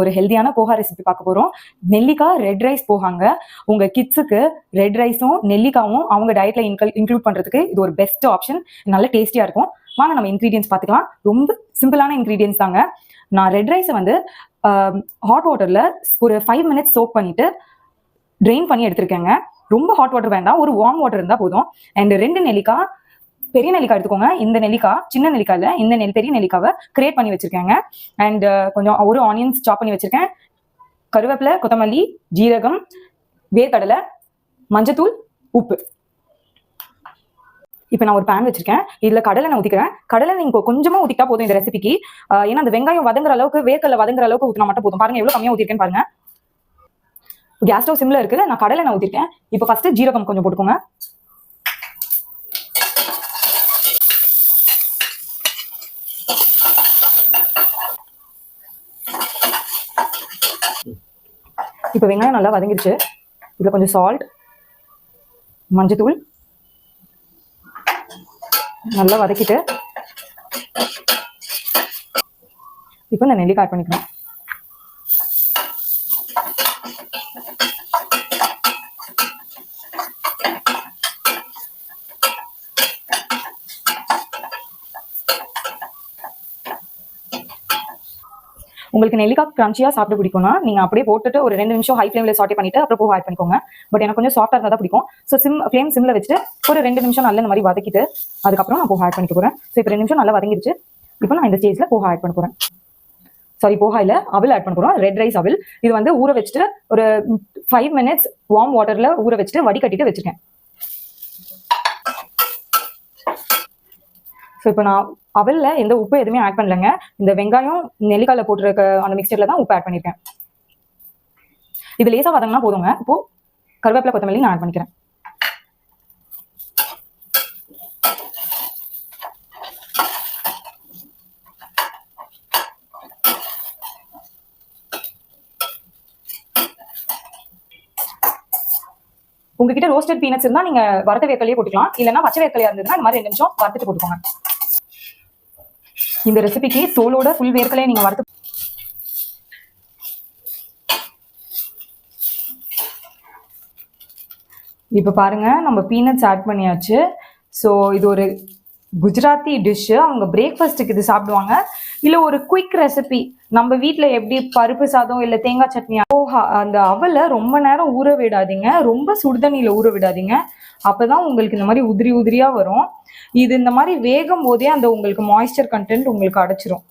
ஒரு ஹெல்தியான போகா ரெசிபி பார்க்க போறோம். நெல்லிக்காய் ரெட் ரைஸ் போகாங்க. உங்க கிட்ஸுக்கு ரெட் ரைஸும் நெல்லிக்காவும் அவங்க டயட்ல இன்க்ளூட் பண்றதுக்கு இது ஒரு பெஸ்ட் ஆப்ஷன் நல்ல டேஸ்டியா இருக்கும். வாங்க நம்ம இன்க்ரீடியன்ஸ் பார்த்துக்கலாம். ரொம்ப சிம்பிளான இன்க்ரீடியன்ஸ் தாங்க. நான் ரெட் ரைஸை வந்து ஹாட் வாட்டர்ல ஒரு ஃபைவ் மினிட்ஸ் சோப் பண்ணிட்டு ட்ரெயின் பண்ணி எடுத்திருக்கேங்க. ரொம்ப ஹாட் வாட்டர் வேண்டாம். ஒரு வார்ம் வாட்டர் இருந்தால் போதும். அண்ட் ரெண்டு நெல்லிக்காய் பெரிய நெல்லிக்காய் எடுத்துக்கோங்க. இந்த நெல்லிக்காய் சின்ன நெல்லிக்காயில் இந்த நெல் பெரிய நெல்லிக்காவை கிரியேட் பண்ணி வச்சிருக்கேங்க. அண்ட் uh, கொஞ்சம் ஒரு ஆனியன்ஸ் சாப் பண்ணி வச்சிருக்கேன். கருவேப்பிலை கொத்தமல்லி ஜீரகம் வேர்க்கடலை மஞ்சத்தூள் உப்பு. இப்போ நான் ஒரு பேன் வச்சிருக்கேன். இதில் கடலை நான் ஊற்றிக்கிறேன் கடலை நீங்கள் கொஞ்சமாக ஊற்றிட்டா போதும் இந்த ரெசிபிக்கு ஏன்னா அந்த வெங்காயம் வதங்குற அளவுக்கு வேர்க்கடலை வதங்குற அளவுக்கு ஊற்றினா மட்டும் போதும். பாருங்க எவ்வளோ கம்மியாக ஊற்றிருக்கேன்னு பாருங்க. கேஸ் ஸ்டவ் சிம்ல இருக்குது. நான் கடலை நான் ஊற்றிருக்கேன் இப்போ ஃபஸ்ட்டு ஜீரகம் கொஞ்சம் போட்டுக்கோங்க. இப்போ வெங்காயம் நல்லா வதங்கிருச்சு இதில் கொஞ்சம் சால்ட் மஞ்சத்தூள் நல்லா வதக்கிட்டு இப்போ இந்த நெல்லிக்காய் ஆட் பண்ணிக்கிறேன் உங்களுக்கு நெல்லிக்காய் கிரன்ச்சியாக சாப்பிட பிடிக்கும்னா நீங்கள் அப்படியே போட்டுட்டு ஒரு ரெண்டு நிமிஷம் ஹை ஃப்ளேமில் சாட்டி பண்ணிட்டு அப்புறம் போக ஆட் பண்ணிக்கோங்க. பட் எனக்கு கொஞ்சம் சாஃப்டாக இருந்தால் தான் பிடிக்கும். ஸோ சிம் ஃப்ளேம் சிம்மில் வச்சுட்டு ஒரு ரெண்டு நிமிஷம் நல்ல இந்த மாதிரி வதக்கிட்டு அதுக்கப்புறம் நான் போக ஆட் பண்ணிக்க போகிறேன் ஸோ இப்போ ரெண்டு நிமிஷம் நல்லா வதங்கிடுச்சு. இப்போ நான் இந்த ஸ்டேஜில் போக ஆட் பண்ண போகிறேன் சாரி போகா இல்லை அவல் ஆட் பண்ணுறோம் ரெட் ரைஸ் அவல். இது வந்து ஊற வச்சுட்டு ஒரு ஃபைவ் மினிட்ஸ் வார்ம் வாட்டரில் ஊற வச்சுட்டு வடிகட்டிட்டு வச்சிருக்கேன். ஸோ இப்போ நான் அவலில் எந்த உப்பு எதுவுமே ஆட் பண்ணலங்க. இந்த வெங்காயம் நெல்லிக்காயில் போட்டிருக்க அந்த மிக்சரில் தான் உப்பு ஆட் பண்ணியிருக்கேன் இது லேசாக வதங்கினா போதுங்க. இப்போ கருவேப்பிலை கொத்தமல்லி நான் ஆட் பண்ணிக்கிறேன். உங்ககிட்ட ரோஸ்டட் பீனட்ஸ் இருந்தால் நீங்கள் வறுத்த வேர்க்கலையே போட்டுக்கலாம். இல்லைன்னா பச்சை வேர்க்கலையாக இருந்ததுன்னா இந்த மாதிரி ரெண்டு நிமிஷம் வறுத்துட்டு போட்டுக்கோங்க. இந்த ரெசிபிக்கு தோலோட ஃபுல் வேர்க்கலையை நீங்கள் வறுத்து இப்போ பாருங்க நம்ம பீனட்ஸ் ஆட் பண்ணியாச்சு. ஸோ இது ஒரு குஜராத்தி டிஷ்ஷு அவங்க பிரேக்ஃபாஸ்ட்டுக்கு இது சாப்பிடுவாங்க. இல்லை ஒரு குயிக் ரெசிபி நம்ம வீட்டில் எப்படி பருப்பு சாதம் இல்லை தேங்காய் சட்னி போகா அந்த அவலை ரொம்ப நேரம் ஊற விடாதீங்க. ரொம்ப சுடுதண்ணியில் ஊற விடாதீங்க. அப்போ தான் உங்களுக்கு இந்த மாதிரி உதிரி உதிரியாக வரும். இது இந்த மாதிரி வேகும் போதே அந்த உங்களுக்கு மாய்ஸ்சர் கண்டென்ட் உங்களுக்கு அடைச்சிரும்.